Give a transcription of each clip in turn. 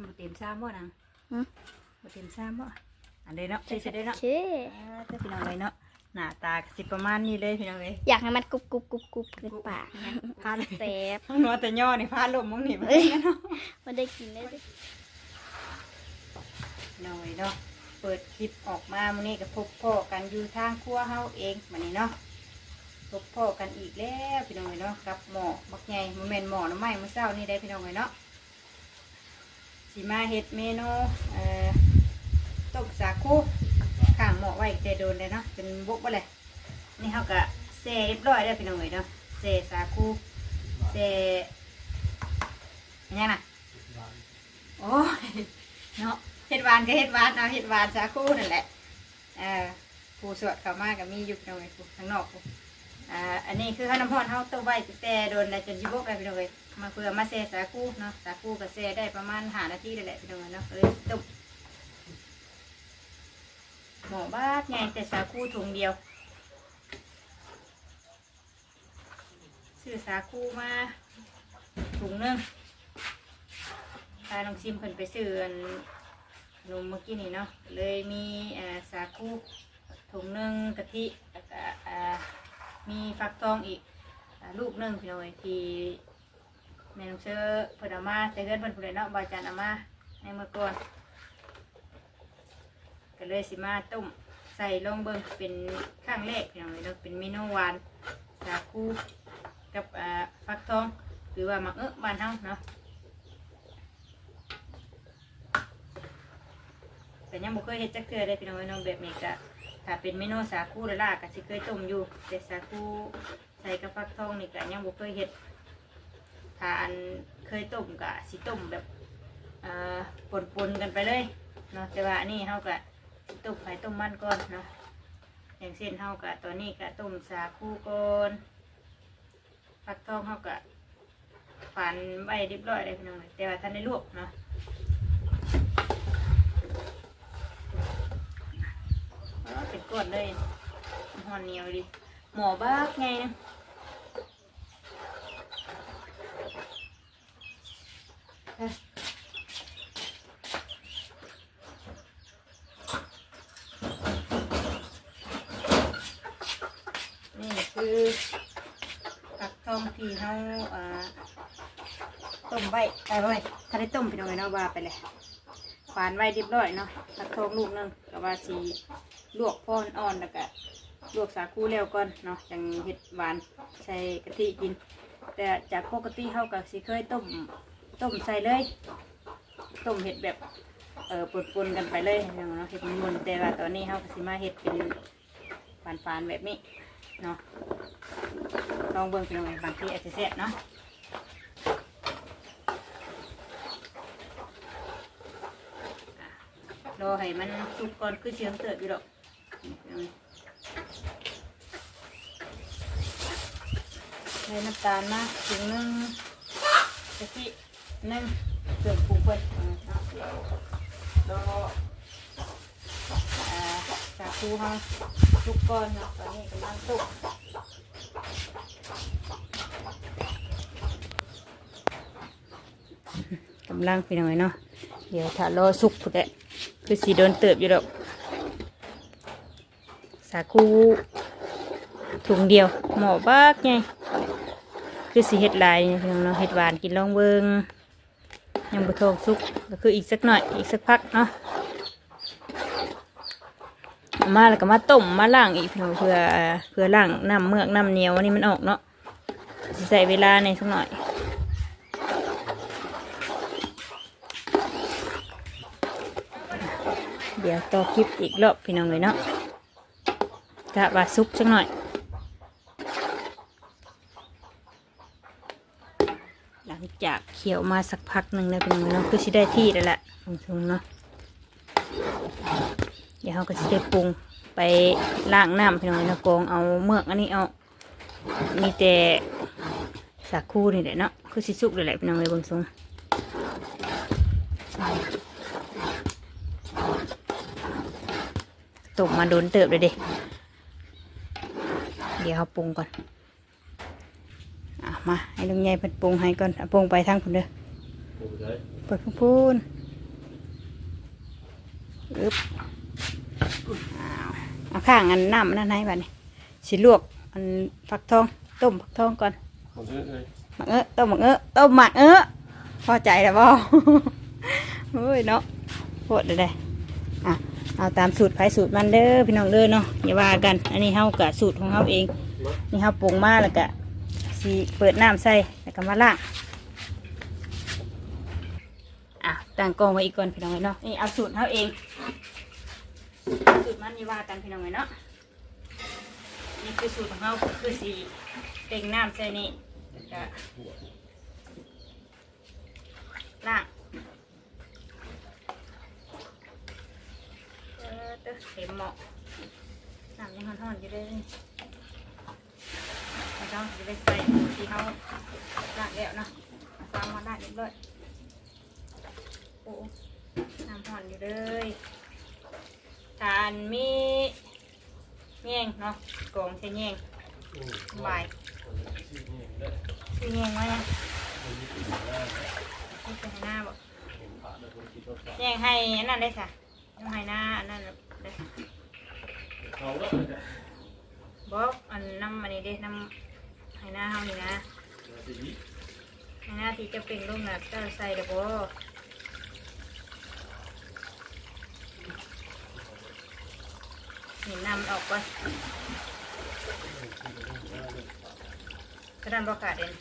บ่เต็มซ้ำบ่นางหึ บ่เต็มซ้ำบ่อันเด้เนาะใช่ๆเด้โอเนาะเค อ่าแต่พี่น้องเลยเนาะหน้าตาก็สิประมาณนี้เลยพี่น้องเลยอยากให้มันกรุบกรุบกรุบกรุบขึ้นปากพาเลยแซ่บน้องแต่ย่อนี่พาลมมึงนี่เอ้ยมันได้กินได้ดิหน่อยเนาะเปิดคลิปออกมามื้อนี้ก็พบพ่อกันอยู่ทางครัวเฮาเองมื้อนี้เนาะพบพ่อกันอีกแล้วพี่น้องเลยเนาะกับหมอบักใหญ่บ่แม่นหมอน้ำไม้มื้อเช้านี่ได้พี่น้องเลยเนาะ สิมาเฮ็ดเมนูเอ่อต้มสาคูข้างหม้อไว้แต่โดนเลยเนาะเป็นบุกบ่เลยนี่เฮาก็แซ่เรียบร้อยแล้พี่น้องเลยเนาะแซ่สาคูแซ่อันยังน่ะโอ้ยเนาะเฮ็ดหวานก็เฮ็ดหวานเอาเฮ็ดหวานสาคูนั่นแหละเอ่าผู้สวดเข้ามาก็มีอยู่ตรงไหนผู้ข้างนอกผู้อ่าอันนี้คือข้าวน้ำพอนเฮาต้มไว้แต่โดนแล้จนสิบกแล้วพี่น้องเอ้ย มาเพื่อมาแซ่สาคูเนาะสาคูก็แซ่ได้ประมาณ5นาทีนั่นแหละพี่น้องเอ้ยเนาะเลยต้มหมอบ้าไงแต่สาคูถุงเดียวซื้อสาคูมาถุงหนึงพาน้องซิมเพิ่นไปซื้อนนมเมื่อกี้นี่เนาะเลยมีสาคูถุงหนึ่งกะทิแล้วก็มีฟักทองอีกอลูกหนึ่งพี่น้อยที่ แม่น้องเชอเพิ่นเอามาแต่เกินเพิ่นผู้ใดเนาะบาจานเอามาในเมื่อก่อนก็เลยสิมาต้มใส่ลงเบิ่งเป็นข้างแรกพี่น้องเลยเนาะเป็นเมนูหวานสาคูกับอ่าฟักทองหรือว่ามักเอ๊ะบ้านเฮาเนาะแต่ยังบ่เคยเฮ็ดจักเทื่อได้พี่น้องเอ้ยเน้องแบบนี้ก็ถ้าเป็นเมนูสาคูละล่าก็สิเคยต้มอยู่แต่สาคูใส่กับฟักทองนี่ก็ยังบ่เคยเฮ็ด ถ้าอันเคยต้มก็สิต้มแบบอ่อปนๆกันไปเลยเนาะแต่ว่าอันนี้เฮาก็สิต้มไข่ต้มมันก่อนเนาะอย่างเช่นเฮาก็ตอนนี้ก็ต้มสาคูก่อนฟักทองเฮาก็ฝันไว้เรียบร้อยเลยพี่น้องแต่ว่าท่านได้ลวกเนาะเป็นกดเลยหอนเหนียวดิหมอบ้าไงนะเอ้ย นี่คือผักทองที่เขาอ่าต้มไว้ไปไว้ถ้าได้ต้มพี่น้องไว้เนาะว่าไปเลยฝานไว้เรียบร้อยเนาะผักทองลูกนึงก็ว่าสีลวกพ่อนอ่อนแล้วก็ลวกสาคูแล้วก่อนเนาะจังเห็ดหวานใส่กะทิกิน แต่จากปกติเขาก็สิเคยต้ม ต้มใส่เลยต้มเห็ดแบบเออปนๆกันไปเลยเนาะเห็ดมุนๆแต่ว่าตอนนี้เขาสิมาเห็ดเป็นฝานๆแบบนี้เนาะลองเบิ่งเป็นยังไงบางทีอาจจะแซ่บเนาะรอให้มันสุกก่อนคือเสียงเติบอยู่ดอกใส่น้ำตาลมาถึงนึงกะทิ หนึ่งเครื่องปรุงเพิ่นเอาเดี๋ยวรออ่าสาคูเฮาสุกก่อนเนาะตอนนี้กำลังสุกกำลังไปหน่อยเนาะเดี๋ยวถ้ารอสุกพุ่นแหละคือสีโดนเติบอยู่ดอกสาคูถุงเดียวหมอบักไงคือสีเห็ดหลายนี่พี่น้องเนาะเห็ดหวานกินลองเบิง ยังบุทองสุกก็คืออีกสักหน่อยอีกสักพักเนาะมาแล้วก็มาต้มมาล่างอีกพี่อเพื่อเพื่อล่างน้ำเมือกน้ำเหนียวอันนี้มันออกเนาะสิใส่เวลาในสักหน่อยเดี๋ยวต่อคลิปอีกรอบพี่น้องเลยเนาะกะว่าซุกสักหน่อย หลัง จากเคี่ยวมาสักพักหนึ่งนะพี่น้องเนาะคือสิได้ที่แล้วแหละตรงๆเนาะเดี๋ยวเราก็จะได้ปรุงไปล้างน้ำพี่น้องเนาะกรองเอาเมือกอันนี้เอามีแต่สาคูนี่แหละเนาะคือสิสุกเลยแหละพี่น้องเลยบางทรงตกมาโดนเติบเลยเด็เดี๋ยวเขาปรุงก่อน มาให้ลุงใหญ่เพิ่นปรุงให้ก่อนเอาปรุงไปทางพุ่นเด้อปลูกเลยเปิดพุ่นพูนอึ๊บอ้าวเอาข้างอันน้ำนั่นให้บัดนี้สิลวกอันฟักทองต้มฟักทองก่อนของเอ้ยเอ้ยหมักเอ้อต้มหมักเอ้อต้มหมักเอ้อพอใจแล้วบ่เฮ้ยเนาะโคตรเลยเด้อะเอาตามสูตรไผสูตรมันเด้อพี่น้องเด้อเนาะอย่าว่ากัน อันนี้เฮากะสูตรของเฮาเอง นี่เฮาปรุงมาแล้วก็ สิเปิดน้ำใส่แล้วก็มาล้างอะตั้งกองไว้อีกก่อนพี่น้องเอ้ยเนาะนี่เอาสูตรเฮาเอง สูตรมันนี่ว่ากันพี่น้องเอ้ยเนาะนี่คือสูตรของเฮาคือสีเต็งน้ำใส่นี่ก็ล้างเออเด้อเข็มเหมาะน้ำยังห่อนๆอยู่เลย เราต้องจะได้ใส่หมูที่เขาล้างแล้วเนาะฟังมาได้เรียบร้อยโอ้น้ำห่อนอยู่เลยทานมีแยงเนาะกองใช้แยงบายซื้อแยงมายังนี่เป็นหน้าบอกแยงให้อันนั้นได้ค่ะยังให้หน้าอันนั้นได้บอกอันน้ำอันนี้เด้น้ำ ให้หน้าเฮานี่นะสีนี้ให้หน้าที่จะเป็นลูกนะเจ้าใส่เด้อบ่เห็นน้ำออกไปกระดานบอกาดเด่น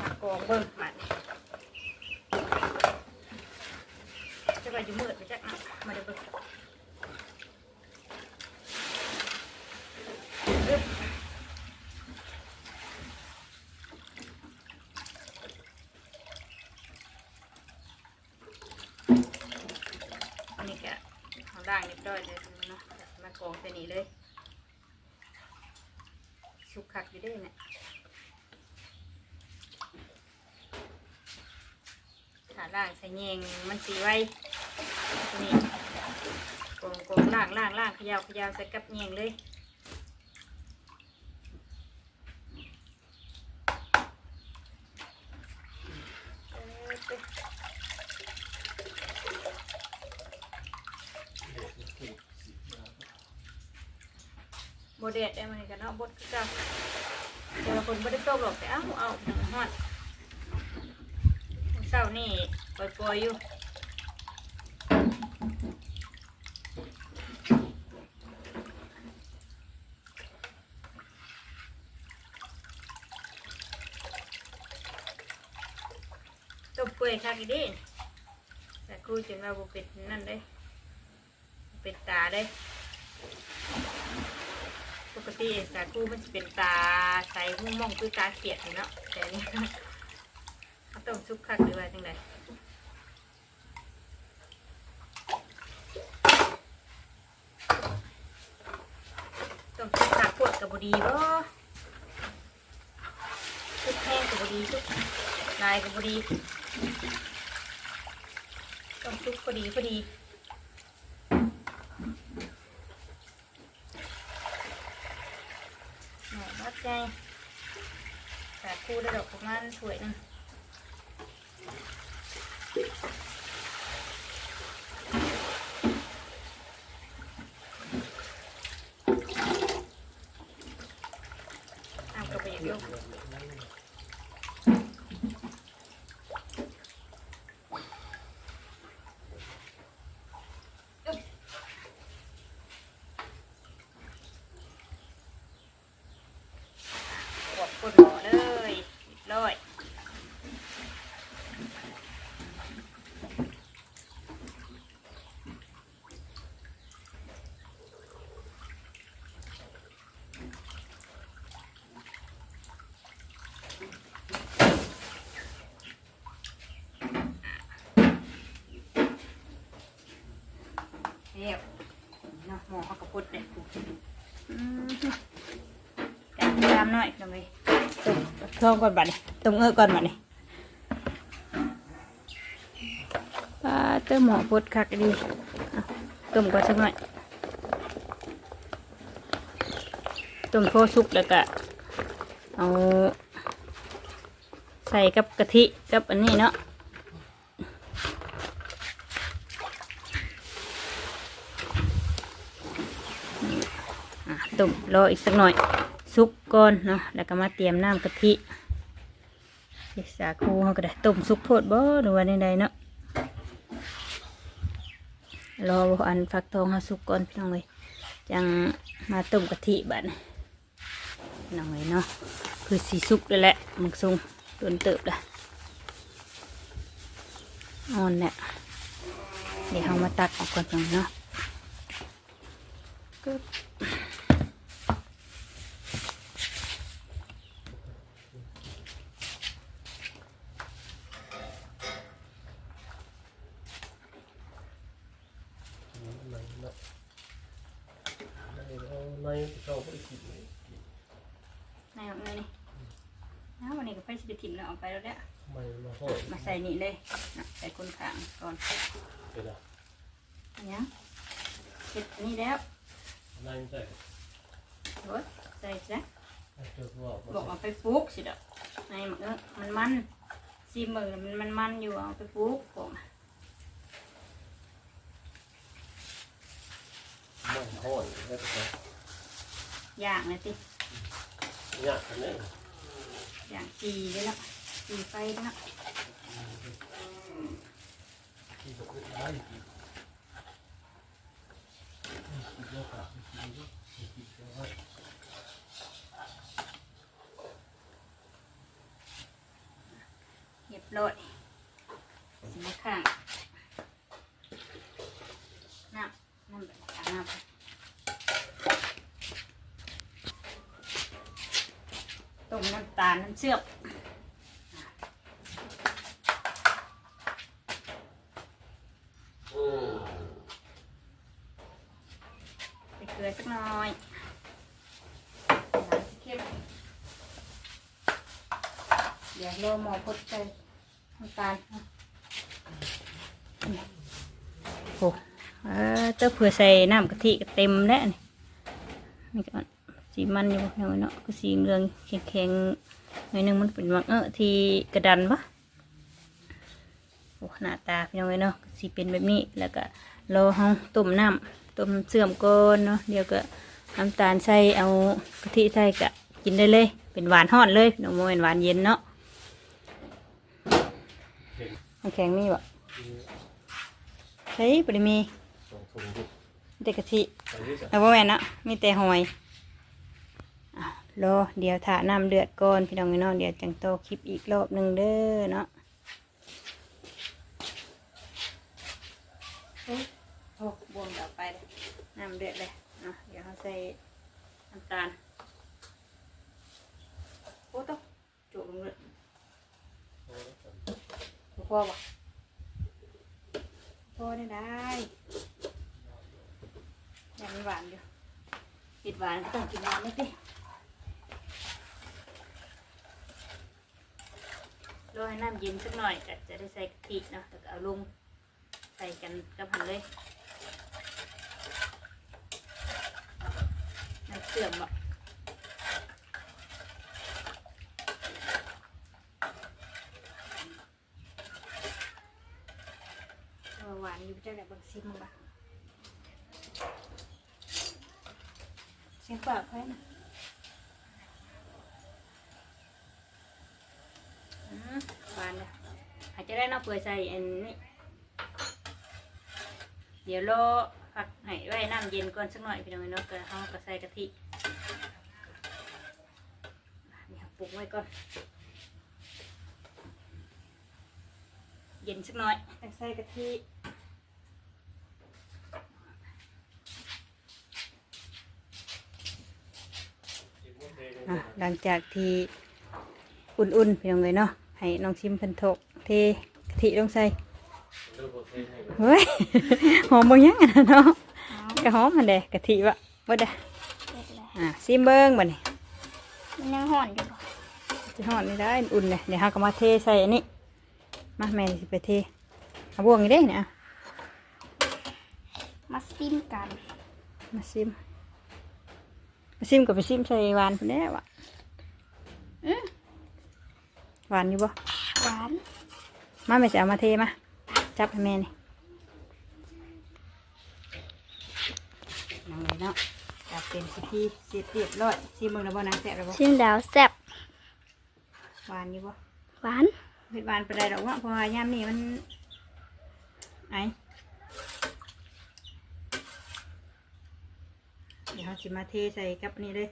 มากองเบิ่งมัดจะไปอยู่มืดไปจักนะมาเดี๋ยวเบิ่งอึ๊บอันนี้ก็ เอาล่างเรียบร้อยเลยเนาะมากองใส่นี่เลยสุกขักอยู่ได้เนี่ยขาล่างใส่แยงมันสีไว้นี่กงกงล่างล่างล่างขยาวขยาวใส่กับแยงเลยเออเด้อ โบเดดได้มันกันเนาะบดคือเก่าแต่ละคนไม่ได้ต้มหรอกแต่เอ้าเอาหอดเศร้านี่ปล่อยๆอยู่ต้มเปื่อยคักอีเดิแต่ครูจนว่าบุเป็ดนั่นเลยเป็ดตาเล ยปกติสาคูมันจะเป็นตาใสมุ่งมองคือตาเขียดนี่เนาะแต่อันนี่เขาต้มซุปคักหรือว่าจังไดต้มซุปคักปวดกับบดีบ่ซุปแห้งกับบดีซุปลายกับบดีต้มซุปพอดีพอดีหน่อยวัดใจแต่คู่ได้ด อกประมาณถ้วยนะเบียดลงอึ๊บกดกดหมอเลยเรียบร้อย เรียบเนาะหมอเขากระพุดเลยอืมแต่ตามหน่อยหน่อยต้มเครื่องก่อนบัดนี้ต้มเอื้อก่อนบัดนี้ปลาเติมหมอพุดคักดีอะต้มก่อนสักหน่อยต้มโทสุกแล้วก็เอาใส่กับกะทิกับอันนี้เนาะ ต้มรออีกสักหน่อยซุกก่อนเนาะแล้วก็มาเตรียมน้ำกะทิเฮ็ดสาคูเขาก็ได้ต้มซุกโพดบ่หรือว่าใดๆเนาะรออันฟักทองเขาสุกก่อนพี่น้องเลยจังมาต้มกะทิบัดนี้พี่น้องเลยเนาะคือสีสุกเลยแหละมึงซุงโดนเติบละอ่อนเนี่ยเดี๋ยวเรามาตักออกก่อนพี่น้องเนาะกึ๊บ ในเนาะในเอาในเขาก็ได้กินเลย นายออกเลยนี่น้าวันนี้ก็ไปสิไปถิ่มแล้วออกไปแล้วเนี่ย ไม่มาห่อมาใส่นี่เลยนะใส่คนขางก่อนเป็นอะอันนี้เสร็จอันนี้แล้วในใส่โอ้ยใส่ซะเจ้าว่าบอกเอาไปปลูกสิเด้อในมันเอ้อมันมันซีมือมันมันมันอยู่เอาไปปลูกผมไม่ห่อได้ไปย่างเลยติยากกันเนี่ยย่างจีเลยละจีไฟเลย ละที่จะได้กินกินเยอยอะกินเยอะเรียบร้อยสีมะข้างน้ำน้ำแบบอาบน้ำต้มน้ำตาลน้ำเชื่อม อืม ใส่เกลือสักหน่อยน้ำสิเข้ม เดี๋ยวรอหมอพดใส่น้ำตาลโอ้เออเจ้าเผื่อใส่น้ำกะทิก็เต็มแล้วนี่นี่ก็สีมันอยู่หน่อยเนาะก็สีเหลืองแข็งๆหน่อยนึงมันเป็นวังเออที่กระดันปะโอ้หน้าตาพี่น้องเลยเนาะสีเป็นแบบนี้แล้วก็รอห้องต้มน้ำต้มเสื่อมก่อนเนาะเดี๋ยวก็น้ำตาลใส่เอากะทิใส่ก็กินได้เลย เป็นหวานห่อนเลยน้องโมเป็นหวานเย็นเนาะ นน้ำแข็งมีบ่ใช่ปริมีสองถุงดิเด็กกะทิไปที่จะเอาบ่แม่นเนาะมีแต่หอยอะรอเดี๋ยวถ่าน้ำเดือดก่อนพี่น้องเนาะเดี๋ยวจังโตคลิปอีกรอบหนึ่งเด้อเนาะเฮ้ยโอ้บวมต่อไปเลยน้ำเดือดเลยเนาะเดี๋ยวเขาใส่น้ำตาลโอ้ต้องจุ่มลงเลยบ่ พอบ่พอได้ได้ยังมันหวานอยู่กินหวานก็ต้องกินหวานนิดดิรอให้น้ำเย็นสักหน่อยก็จะได้ใส่กะทิเนาะแล้วก็เอาลงใส่กันกับหันเลยน้ำเสื่อมอะเอ อหวานอยู่จังแต่บางซิมบ้างเสียงปากไว้นะอืมหวานเลยอาจจะได้เนาะเปื่อยใส่อันนี้ เดี๋ยวรอพักให้ไว้น้ำเย็นก่อนสักหน่อยพี่น้องเนาะก็เอาก็ใส่กะทินี่ครับปรุงไว้ก่อน เย็นสักหน่อยต้องใส่กะทิ อะหลังจากที่อุ่นๆพี่น้องเลยเนาะให้น้องชิมเพิ่นโถกเทกะทิลงใส่เริ่มโปรเทนให้เฮ้ย หอมบางอย่างอะนะเนาะกระหอมมันเด้กะทิวะบ่ได้เด็ดเลยอะซิมเบิ้งบัดนี้มันยังห่อนอยู่บ่สิฮอดนี่ได้อุ่นเลยเดี๋ยวเฮาก็มาเทใส่อันนี้มาแม่สิไปเทเอาบ่วงนี่เด้เนี่ยอะมาซิมกันมาซิม มาซิมกับไปซิมใส่หวานพุ่นแน่วะอือหวานอยู่บ่หวานมาแม่จะเอามาเทมาจับให้แม่นี่นั่งเลยเนาะจับเป็นสิทีเสร็จเรียบร้อยซีมึงแล้วบ่นางแซ่บแล้วบ่ชิมแล้วแซ่บหวานอยู่บ่หวาน เผ็ดหวานไปได้ดอกว่าเพราะว่ายามนี้มันไอ ดี๋ยวเราสิมาเทใส่กับอันนี้เลย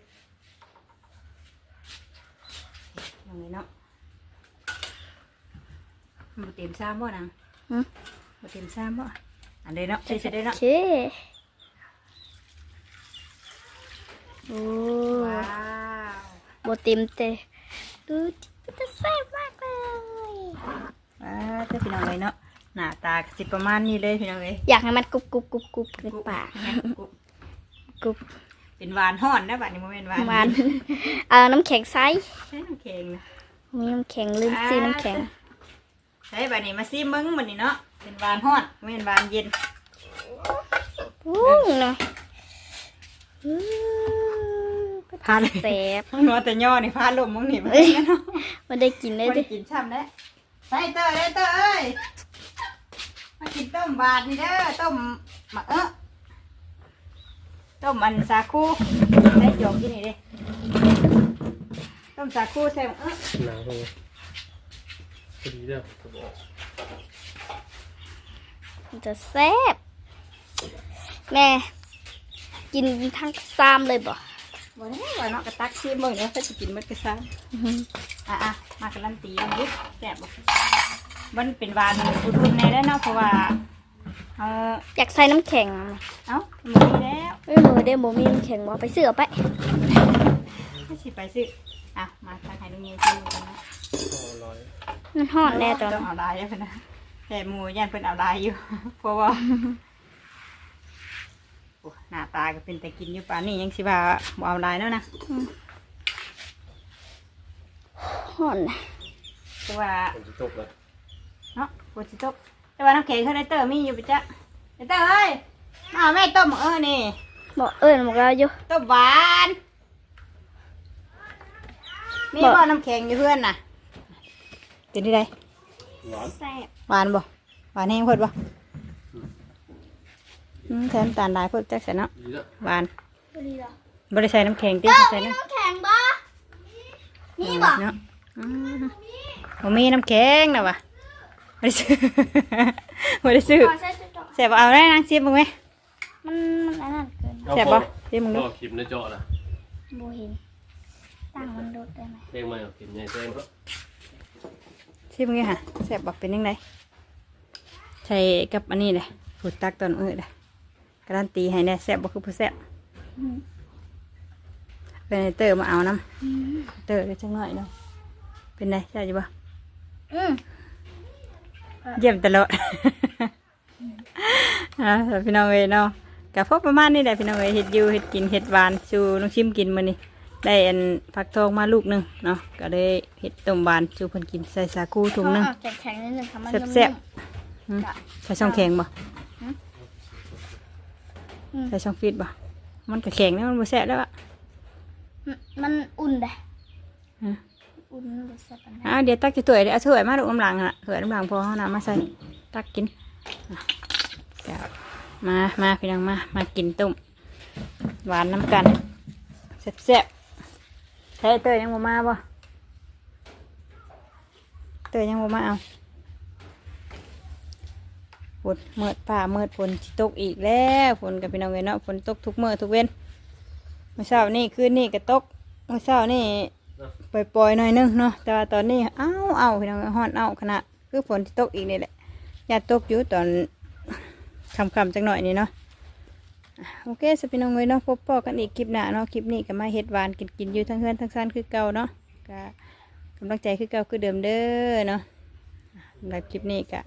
นั่งเลยเนาะมันบ่เต็มซ้ำบ่นางอืมบ่เต็มซ้ำบ่อันเดเนาะใช่ใช่ได้โอเนาะเคโอ้ว้าวโบเต็มเตะดูจะแซ่บมากเลยว้าวเจ้าพี่น้องเลยเนาะหน้าตาก็สิประมาณนี้เลยพี่น้องเลยอยากให้มันกรุบกรุบกรุบกรุบในปากกุ๊บ กรุบเป็นหวานห่อนนะบัดนี้โมเมนหวานหวานเอาน้ำแข็งใส่ใช้น้ำแข็งนะมีน้ำแข็งลืมซื้อน้ำแข็งใช้บัดนี้มาซิมึงบัดนี้เนาะเป็นหวานห่อนโมเมนหวานเย็นวุ้งเนาะอื้อพาเลยแซ่บมึงนัวแต่ย่อนี่พาลมมึงนี่มันเอ้ยเนาะมาได้กินได้ไม่ดิได้กินช่ำแล้วใส่เตอร์ได้เตอร์เอ้ยมากินต้มบาดนี่เด้อต้มมะเอ๊ะ ต้มมันสาคูใส่หยอกกินนี่เด้ต้มสาคูใส่มะเอ๊ะหนาวเลยพอดีเด้อจะบอกมันจะแซ่บแม่กินทั้งซามเลยบ่วันนี้วันเนาะกระตักซีมึงเนี่ยเขาจะกินหมดกระซ้ำอะอะมาการันตีอันนี้แซ่บบ่มันเป็นหวานอุ่นๆในได้เนาะเพราะว่า เอออยากใส่น้ำแข็งเอ้าหมดแล้วเอ้ยมือเด้บ่มีน้ำแข็งบ่ไปซื้อเอาไปไม่สิไปซื้ออะมาทางไหนลุงเงี้ยซื้อกันนะสองร้อยมันฮ้อนแน่ตอนต้องเอาลายแล้วเพิ่นนะแต่หมูยันเป็นเอาลายอยู่เพราะว่าโอ้หน้าตาก็เป็นแต่กินอยู่ป่านนี้ยังสิว่าบ่เอาลายแล้วนะฮ้อนนะเพราะว่าผมจะตกเลยเนาะปวดสิตก แต่ว่าน้ำแข็งเขาได้เตอร์มีอยู่ปะจ๊ะไอ้เตอร์เอ้ยมาเอาแม่ต้มเออนี่บอกเอิ้นบอกเราอยู่ ต้มหวานมีบ่น้ำแข็งอยู่เพื่อนน่ะเป็นที่ใดหวานแซ่บหวานบ่หวานแห้งเพิ่นบ่อืมใส่น้ำตาลหลายเพิ่นจักใส่เนาะดีแล้วหวานดีเหรอบ่ได้ใส่น้ำแข็งติใส่น้ำน้ำแข็งบ่มีบ่เนาะอืมบ่มีน้ำแข็งนะวะ บ่ได้ซื้อ บ่ได้ซื้อขอใส่จุดดอกแซ่บบ่เอาได้นางชิมมึงไหมมันมันอันนั้นเกินแซ่บบ่ชิมมึงดูก็คลิปในจอนะบ่เห็นตั้งมันโดดได้ไหมเพลงใหม่เอาคลิปใหญ่เพลงก็ชิมมึงไงฮะแซ่บบ่เป็นยังไงใส่กับอันนี้เลยผูดตักตอนมื้อเลยการันตีให้แน่แซ่บบ่คือผู้แซ่บอืมเป็นไอ้เตอร์มาเอาน้อืมำเตอร์เดี๋ยวจังหน่อยเนาะเป็นไงใช่จีบ่อืม เยี่ยมตลอดอ่าแต่พี่น้องเอยเนาะกับพบประมาณนี้แหละพี่น้องเอยเห็ดอยูเห็ดกินเห็ดหวานชูน้องชิมกินมื้อนี้ได้อันผักทองมาลูกหนึงเนาะก็ได้เห็ดต้มหวานชูเพิ่นกินใส่สาคูถุงหนึงเอาแข็งๆนิดนึงค่ะมันแซ่บนุ่มอืมใส่ช่องแข็งบ่ๆอืมใส่ช่องฟีดบ่มันก็แข็งนะมันบ่แซ่บแล้วอะมันอุ่นเด้ อุ่นบ่แซ่บปานใดอ่าเดี๋ยวตักจะถ้วยเดี๋ยวเอาถ้วยมาลูกน้ำหลังอะถ้วยน้ำหลังพอเอาน้ำมาใส่ตักกินเดี๋ยวมามาพี่น้องมามากินต้มหวานน้ำกันแซ่บๆใช้เตยยังบ่มาบ่เตยยังบ่มาเอาฝนเมื่อป่าเมื่อฝนตกอีกแล้วฝนกับพี่น้องเว้ยเนาะฝนตกทุกเมื่อทุกเว้นเมื่อเช้านี่คืนนี่ก็ตกเมื่อเช้านี่ ปล่อยๆหน่อยนึงเนาะแต่ว่าตอนนี้เอ้าเอาพี่น้องฮอดเอาขนาดคือฝนที่ตกอีกนี่แหละอย่าตกอยู่ตอนค่ำๆจังหน่อยนี่เนาะโอเคสพี่น้องเลยเนาะพบปอกันอีกคลิปหน้าเนาะคลิปนี้ก็มาเฮ็ดหวานกินกินอยู่ทั้งเฮือนทั้งซ่านคือเก่าเนาะก็กำลังใจคือเก่าคือเดิมเด้อเนาะสำหรับคลิปนี้ก็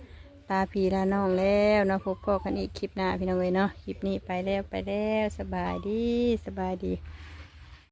ลาพีลาน้องแล้วเนาะพบปอกันอีกคลิปหน้าพี่น้องเลยเนาะคลิปนี้ไปแล้วไปแล้วสบายดีสบายดี